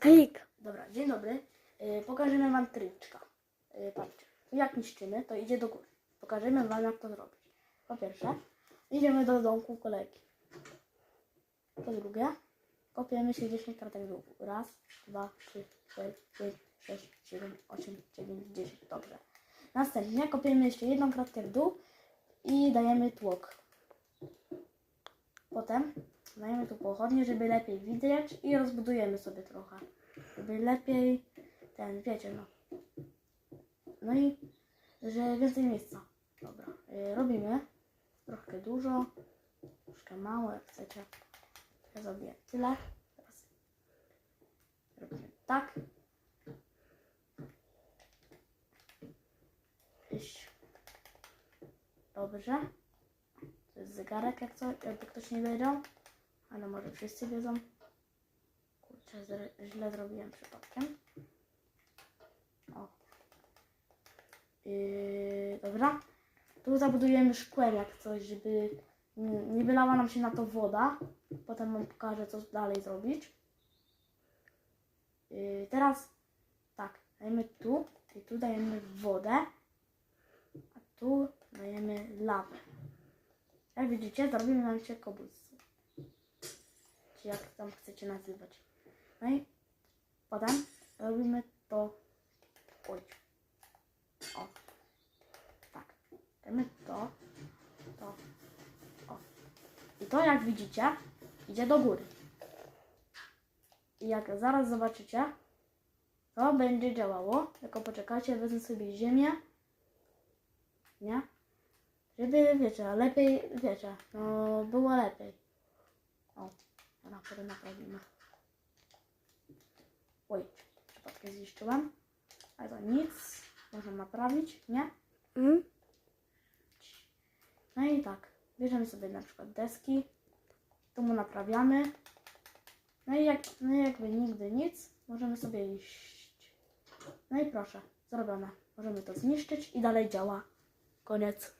Klik. Dobra, dzień dobry. Yy, pokażemy Wam tryczka. Yy, patrzcie, jak niszczymy, to idzie do góry. Pokażemy Wam, jak to zrobić. Po pierwsze, idziemy do domku kolegi. Po drugie, kopiemy się 10 kartek do góry. Raz, dwa, trzy, cztery, pięć, sześć, siedem, osiem, dziewięć, dziesięć. Dobrze. Następnie kopiemy jeszcze jedną kratkę w dół i dajemy tłok. Potem dajemy tu pochodnie, żeby lepiej widzieć i rozbudujemy sobie trochę. Żeby lepiej ten, wiecie no. No i że więcej miejsca. Dobra, y, robimy troszkę dużo, troszkę mało, jak chcecie. Ja zrobię tyle. Teraz robimy tak. Iść. Dobrze. To jest zegarek, jak co, jakby ktoś nie wiedział. Ale może wszyscy wiedzą. Kurczę, źle zrobiłem przypadkiem. O. Yy, dobra. Tu zabudujemy szkłem jak coś, żeby nie wylała nam się na to woda. Potem wam pokażę, co dalej zrobić. Yy, teraz tak, dajemy tu i tu dajemy wodę, a tu dajemy lawę. Jak widzicie, zrobimy nam się kobus. Czy jak tam chcecie nazywać. No i potem robimy to. Oj. O. Tak. Dajemy to. To. O. I to jak widzicie, idzie do góry. I jak zaraz zobaczycie, to będzie działało. Tylko poczekajcie, wezmę sobie ziemię. Nie? Żeby, wiecie, lepiej, wiecie, no było lepiej. O, potem naprawimy. Oj, przypadkiem zniszczyłem. Ale to nic, można naprawić, nie? Mm. No i tak, bierzemy sobie na przykład deski, tu mu naprawiamy. No i jak, no i jakby nigdy nic, możemy sobie iść. No i proszę, zrobione. Możemy to zniszczyć i dalej działa. Koniec.